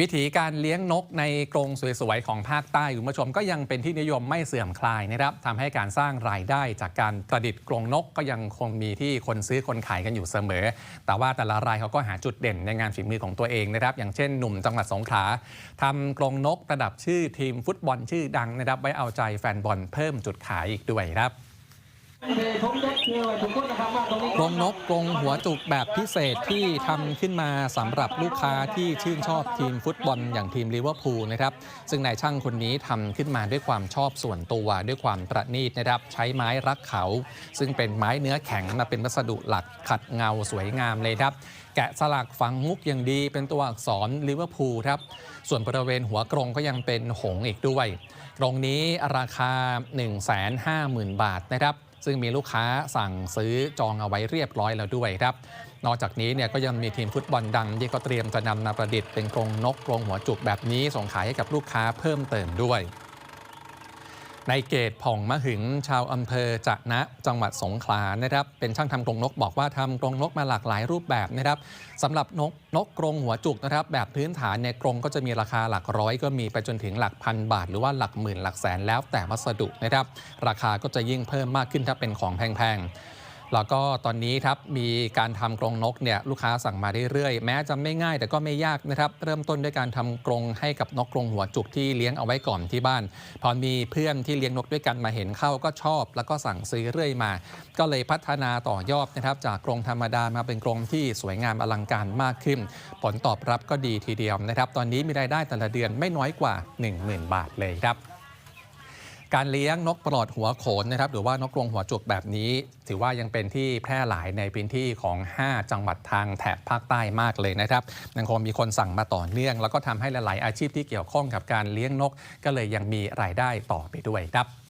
วิธีการเลี้ยงนกในกรงสวยๆของภาคใต้คุณผู้ชมก็ยังเป็นที่นิยมไม่เสื่อมคลายนะครับทำให้การสร้างรายได้จากการประดิษฐ์กรงนกก็ยังคงมีที่คนซื้อคนขายกันอยู่เสมอ แต่ว่าแต่ละรายเขาก็หาจุดเด่นในงานฝีมือของตัวเองนะครับ อย่างเช่นหนุ่มจังหวัดสงขลาทำกรงนกประดับชื่อทีมฟุตบอลชื่อดังนะครับไว้เอาใจแฟนบอลเพิ่มจุดขายอีกด้วยครับ กรงนกกรงหัวจุกแบบพิเศษที่ทำขึ้นมาสำหรับลูกค้าที่ชื่นชอบทีมฟุตบอลอย่างทีมลิเวอร์พูลนะครับ ซึ่งนายช่างคนนี้ทำขึ้นมาด้วยความชอบส่วนตัวด้วยความประณีตนะครับ ใช้ไม้รักเขา ซึ่งเป็นไม้เนื้อแข็งมาเป็นวัสดุหลักขัดเงาสวยงามเลยครับ แกะสลักฝังมุกอย่างดี เป็นตัวอักษรลิเวอร์พูลครับ ส่วนบริเวณหัวกรงก็ยังเป็นหงส์อีกด้วยกรงนี้ราคา 150,000 บาทนะครับ ซึ่งมีลูกค้าสั่งซื้อจองเอาไว้เรียบร้อยแล้วด้วยครับ นอกจากนี้เนี่ยก็ยังมีทีมฟุตบอลดังที่เขาเตรียมจะนำมาประดิษฐ์เป็นกรงนกกรงหัวจุกแบบนี้ส่งขายให้กับลูกค้าเพิ่มเติมด้วย ในเกตผ่องมะหึงชาวอำเภอจะนะจังหวัดสงขลานะครับ เป็นช่างทำกรงนกบอกว่าทำกรงนกมาหลากหลายรูปแบบนะครับสำหรับนกนกกรงหัวจุกนะครับ แบบพื้นฐานเนี่ยกรงก็จะมีราคาหลักร้อย ก็มีไปจนถึงหลักพันบาท หรือว่าหลักหมื่นหลักแสนแล้วแต่วัสดุนะครับ ราคาก็จะยิ่งเพิ่มมากขึ้นถ้าเป็นของแพงๆ แล้วก็ตอนนี้ครับมีการทำกรงนกเนี่ยลูกค้าสั่งมาเรื่อยๆ แม้จะไม่ง่ายแต่ก็ไม่ยากนะครับ เริ่มต้นด้วยการทำกรงให้กับนกกรงหัวจุกที่เลี้ยงเอาไว้ก่อนที่บ้าน พอมีเพื่อนที่เลี้ยงนกด้วยกันมาเห็นเข้าก็ชอบ แล้วก็สั่งซื้อเรื่อยมา ก็เลยพัฒนาต่อยอดนะครับ จากกรงธรรมดามาเป็นกรงที่สวยงามอลังการมากขึ้น ผลตอบรับก็ดีทีเดียวนะครับ ตอนนี้มีรายได้แต่ละเดือนไม่น้อยกว่า 10,000 บาทเลยครับ การเลี้ยงนกปลอดหัวโขนนะครับหรือว่านกกรงหัวจุกแบบนี้ ถือว่ายังเป็นที่แพร่หลายในพื้นที่ของ 5 จังหวัดทางแถบภาคใต้มากเลยนะครับยังคงมีคนสั่งมาต่อเนื่อง แล้วก็ทำให้หลาย ๆ อาชีพที่เกี่ยวข้องกับการเลี้ยงนก ก็เลยยังมีรายได้ต่อไปด้วยครับ